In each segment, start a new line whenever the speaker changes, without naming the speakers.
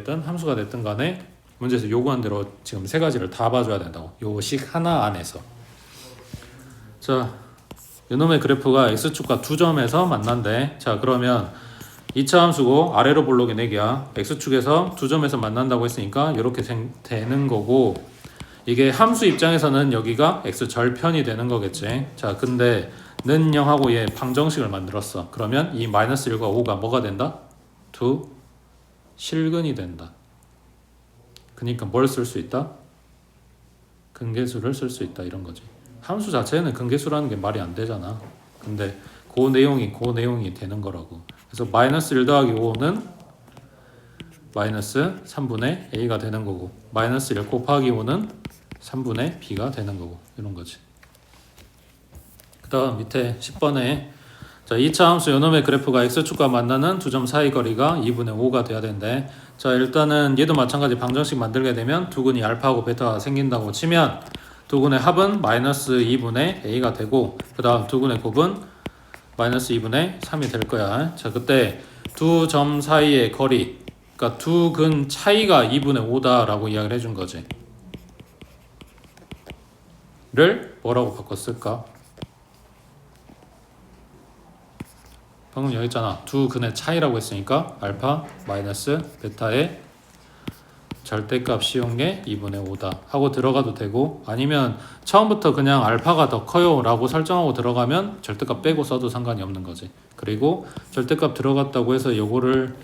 됐든 함수가 됐든 간에 문제에서 요구한 대로 지금 세 가지를 다 봐줘야 된다고. 요식 하나 안에서. 자 이놈의 그래프가 x축과 두 점에서 만난대. 자 그러면 2차 함수고 아래로 볼록이 4개야. x축에서 두 점에서 만난다고 했으니까 이렇게 되는 거고 이게 함수 입장에서는 여기가 x 절편이 되는 거겠지. 자 근데 는 0하고 얘 방정식을 만들었어. 그러면 이 마이너스 1과 5가 뭐가 된다? 두 실근이 된다. 그러니까 뭘 쓸 수 있다? 근계수를 쓸 수 있다 이런 거지. 함수 자체는 근계수라는 게 말이 안 되잖아. 근데 그 내용이 그 내용이 되는 거라고. 그래서 마이너스 1 더하기 5는 마이너스 3분의 a가 되는 거고 마이너스 1 곱하기 5는 3분의 b가 되는 거고 이런 거지. 그 다음 밑에 10번에 자 2차 함수 요놈의 그래프가 x축과 만나는 두 점 사이 거리가 2분의 5가 돼야 되는데 자 일단은 얘도 마찬가지 방정식 만들게 되면 두근이 알파하고 베타가 생긴다고 치면 두근의 합은 마이너스 2분의 a가 되고 그 다음 두근의 곱은 마이너스 2분의 3이 될 거야. 자 그때 두 점 사이의 거리 그러니까 두 근 차이가 2분의 5다 라고 이야기를 해준 거지. 를 뭐라고 바꿨을까? 방금 여기 있잖아. 두 근의 차이라고 했으니까 알파 마이너스 베타의 절대값 씌운 게 2분의 5다 하고 들어가도 되고 아니면 처음부터 그냥 알파가 더 커요 라고 설정하고 들어가면 절대값 빼고 써도 상관이 없는 거지. 그리고 절대값 들어갔다고 해서 요거를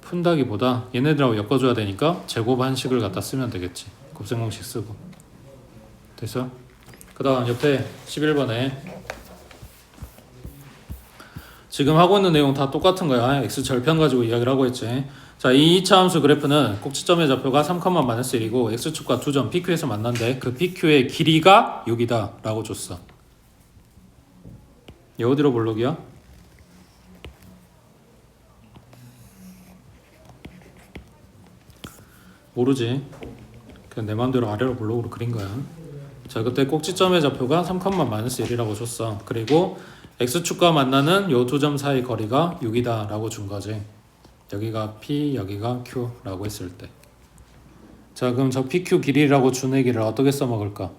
푼다기보다 얘네들하고 엮어줘야 되니까 제곱 한식을 갖다 쓰면 되겠지. 곱셈공식 쓰고. 됐어? 그 다음 옆에 11번에 지금 하고 있는 내용 다 똑같은 거야. x 절편 가지고 이야기를 하고 있지. 자, 이 2차 함수 그래프는 꼭지점의 좌표가 3,-1이고 x축과 두 점 PQ에서 만난데 그 PQ의 길이가 6이다 라고 줬어. 얘 어디로 볼록이야? 모르지. 그냥 내 마음대로 아래로 볼록으로 그린 거야. 자, 그때 꼭지점의 좌표가 3,-1이라고 줬어. 그리고 x축과 만나는 요 두 점 사이 거리가 6이다 라고 준 거지. 여기가 p 여기가 q 라고 했을 때 자 그럼 저 pq 길이라고 준 얘기를 어떻게 써먹을까?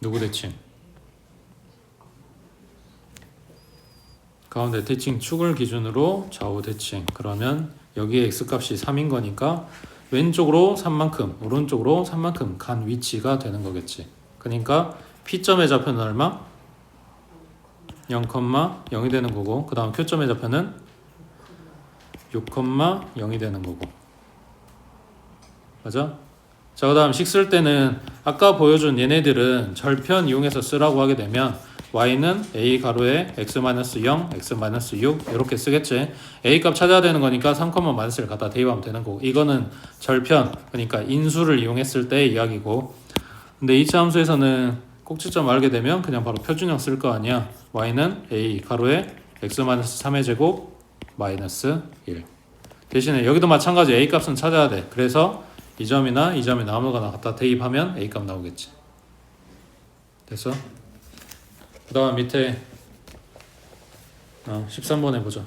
누구 대칭 가운데 대칭 축을 기준으로 좌우 대칭 그러면 여기에 x값이 3인 거니까 왼쪽으로 3만큼 오른쪽으로 3만큼 간 위치가 되는 거겠지 그러니까 P점의 좌표는 얼마? 0,0이 되는 거고 그 다음 Q점의 좌표는 6,0이 되는 거고 맞아? 자, 그 다음 식 쓸 때는 아까 보여준 얘네들은 절편 이용해서 쓰라고 하게 되면 y는 a 가로에 x-0, x-6 이렇게 쓰겠지. a 값 찾아야 되는 거니까 3, 마이너스를 갖다 대입하면 되는 거고 이거는 절편 그러니까 인수를 이용했을 때 이야기고 근데 2차 함수에서는 꼭지점 알게 되면 그냥 바로 표준형 쓸 거 아니야. y는 a 가로에 x-3의 제곱 마이너스 1 대신에 여기도 마찬가지 a 값은 찾아야 돼. 그래서 이 점이나 이 점이나 아무거나 갖다 대입하면 a 값 나오겠지. 됐어? 그 다음 밑에 어, 13번 해보자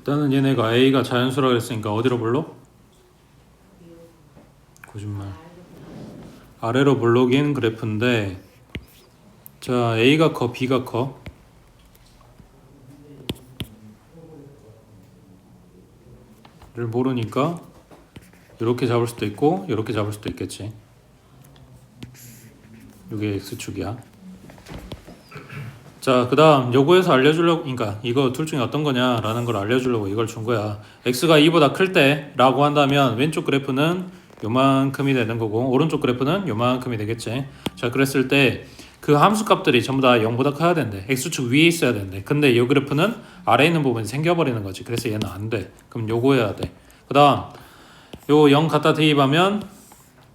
일단은 얘네가 A가 자연수라 그랬으니까 어디로 불러? 거짓말. 아래로 블록인 그래프인데 자 A가 커 B가 커 를 모르니까 이렇게 잡을 수도 있고 이렇게 잡을 수도 있겠지 이게 X축이야 자 그 다음 요거에서 알려주려고 그러니까 이거 둘 중에 어떤 거냐라는 걸 알려주려고 이걸 준 거야. X가 2보다 클 때라고 한다면 왼쪽 그래프는 요만큼이 되는 거고 오른쪽 그래프는 요만큼이 되겠지. 자 그랬을 때 그 함수 값들이 전부 다 0보다 커야 된대. X축 위에 있어야 된대. 근데 이 그래프는 아래에 있는 부분이 생겨버리는 거지. 그래서 얘는 안 돼. 그럼 요거 해야 돼 그 다음 요 0 갖다 대입하면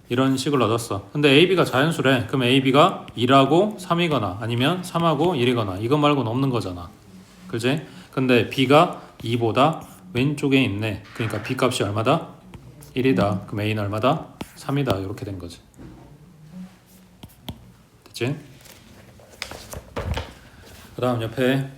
이런 식을 얻었어 근데 AB가 자연수래 그럼 AB가 2하고 3이거나 아니면 3하고 1이거나 이거 말고는 없는 거잖아 그지? 근데 B가 2보다 왼쪽에 있네 그러니까 B 값이 얼마다? 1이다 그럼 A는 얼마다? 3이다 이렇게 된 거지 됐지? 그 다음 옆에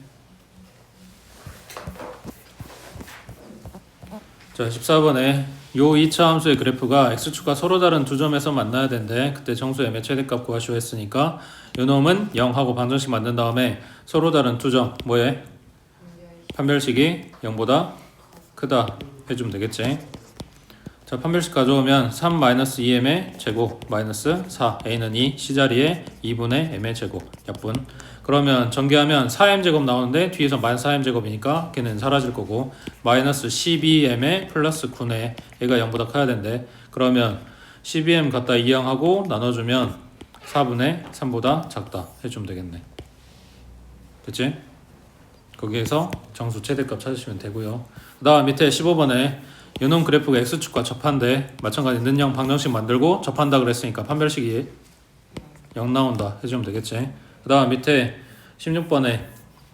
자 14번에 요 2차 함수의 그래프가 x축과 서로 다른 두 점에서 만나야 된대. 그때 정수의 매 최대값 구하시오 했으니까 요 놈은 0하고 방정식 만든 다음에 서로 다른 두 점 뭐해? 판별식이 0보다 크다 해주면 되겠지. 자 판별식 가져오면 3 마이너스 2m의 제곱 마이너스 4 a는 2 c자리에 2분의 m의 제곱. 약분 그러면 전개하면 4m 제곱 나오는데 뒤에서 마이너스 4m 제곱이니까 걔는 사라질 거고 마이너스 12m의 플러스 9네 얘가 0보다 커야 된대. 그러면 12m 갖다 이항하고 나눠주면 4분의 3보다 작다 해주면 되겠네. 됐지? 거기에서 정수 최대값 찾으시면 되고요. 그 다음 밑에 15번에 요놈 그래프가 x축과 접한데 마찬가지 는영 방정식 만들고 접한다 그랬으니까 판별식이 0 나온다 해주면 되겠지 그 다음 밑에 16번에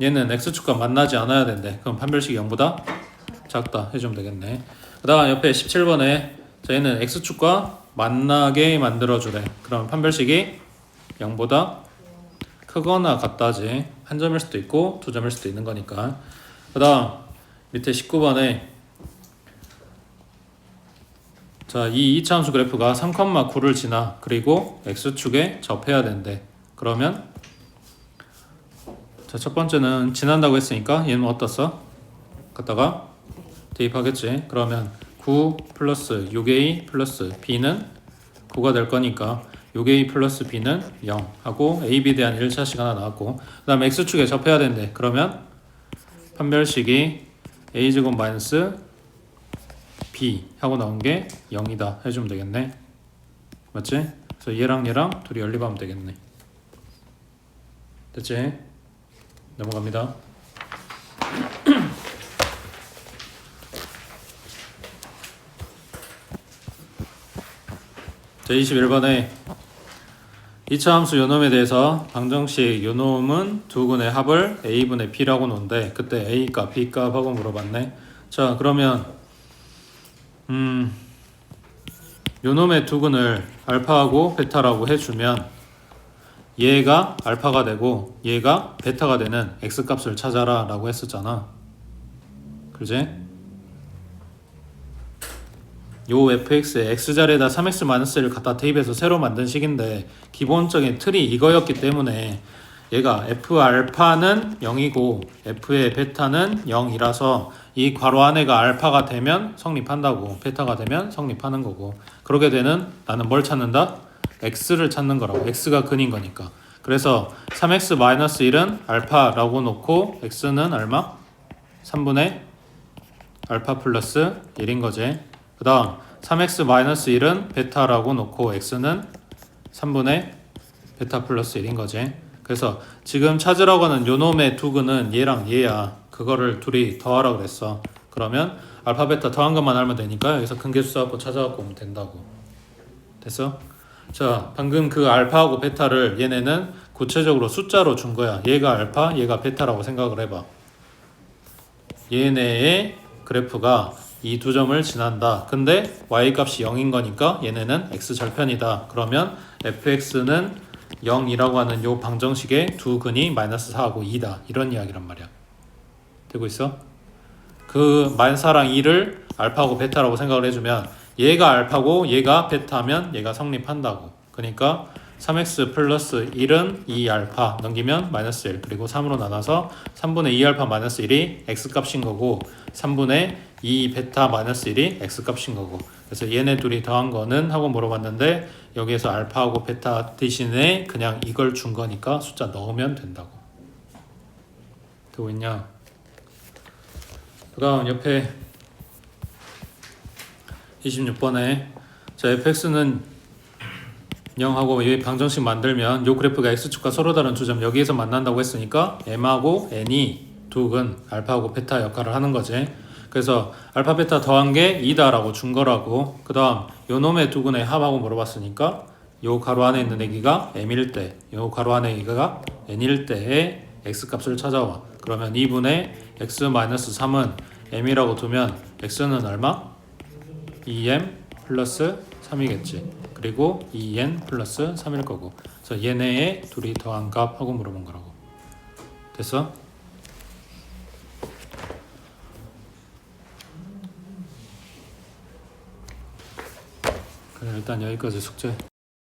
얘는 x축과 만나지 않아야 된대. 그럼 판별식이 0보다 작다 해주면 되겠네. 그 다음 옆에 17번에 자 얘는 x축과 만나게 만들어주래. 그럼 판별식이 0보다 크거나 같다지. 한 점일 수도 있고 두 점일 수도 있는 거니까. 그 다음 밑에 19번에 자, 이 2차 함수 그래프가 3,9를 지나 그리고 x축에 접해야 된대. 그러면 자, 첫 번째는 지난다고 했으니까 얘는 어떻어? 갖다가 대입하겠지. 그러면 9 플러스 6a 플러스 b는 9가 될 거니까 6a 플러스 b는 0 하고 ab에 대한 1차식 하나 나왔고 그 다음에 x축에 접해야 된대. 그러면 판별식이 a제곱 마이너스 b 하고 나온 게 0이다 해주면 되겠네 맞지? 그래서 얘랑 얘랑 둘이 연립하면 되겠네 됐지? 넘어갑니다. 자 21번에 2차 함수 요놈에 대해서 방정식 요놈은 두 근의 합을 a분의 b라고 놓은데 그때 a값 b값 하고 물어봤네. 자 그러면 음, 요놈의 두 근을 알파하고 베타라고 해주면 얘가 알파가 되고 얘가 베타가 되는 x 값을 찾아라 라고 했었잖아 그지? 요 fx에 x자리에다 3x-1을 갖다 대입해서 새로 만든 식인데 기본적인 틀이 이거였기 때문에 얘가 f 알파는 0이고 f의 베타는 0이라서 이 괄호 안에가 알파가 되면 성립한다고 베타가 되면 성립하는 거고 그렇게 되는 나는 뭘 찾는다? X를 찾는 거라고 x가 근인 거니까 그래서 3x-1은 알파라고 놓고 x는 얼마? 3분의 알파 플러스 1인 거지 그 다음 3x-1은 베타라고 놓고 x는 3분의 베타 플러스 1인 거지 그래서 지금 찾으라고 하는 요놈의 두 근은 얘랑 얘야. 그거를 둘이 더하라 그랬어. 그러면 알파 베타 더한 것만 알면 되니까 여기서 근계수 써갖고 찾아갖고 오면 된다고. 됐어? 자, 방금 그 알파하고 베타를 얘네는 구체적으로 숫자로 준 거야. 얘가 알파, 얘가 베타라고 생각을 해봐. 얘네의 그래프가 이 두 점을 지난다. 근데 y 값이 0인 거니까 얘네는 x 절편이다. 그러면 fx는 0이라고 하는 요 방정식의 두 근이 마이너스 4하고 2다 이런 이야기란 말이야 되고 있어? 그 만사랑 2를 알파고 베타라고 생각을 해주면 얘가 알파고 얘가 베타면 얘가 성립한다고. 그러니까 3x 플러스 1은 2알파 넘기면 마이너스 1 그리고 3으로 나눠서 3분의 2알파 마이너스 1이 x 값인 거고 3분의 2 베타 마이너스 1이 x 값인 거고. 그래서 얘네 둘이 더한 거는 하고 물어봤는데 여기에서 알파하고 베타 대신에 그냥 이걸 준 거니까 숫자 넣으면 된다고. 되고 있냐? 그 다음 옆에 26번에 자 fx는 0하고 이 방정식 만들면 요 그래프가 x축과 서로 다른 두 점 여기에서 만난다고 했으니까 m하고 n이 두근 알파하고 베타 역할을 하는 거지. 그래서 알파 베타 더한 게 2다라고 준 거라고. 그 다음 요 놈의 두 근의 합하고 물어봤으니까 요 가로 안에 있는 애기가 m일 때 요 가로 안에 애기가 n일 때의 x 값을 찾아와. 그러면 2분의 x 3은 m이라고 두면 x는 얼마? 2m 플러스 3이겠지. 그리고 2n 플러스 3일 거고. 그래서 얘네의 둘이 더한 값 하고 물어본 거라고. 됐어? 그래 일단 여기까지 숙제.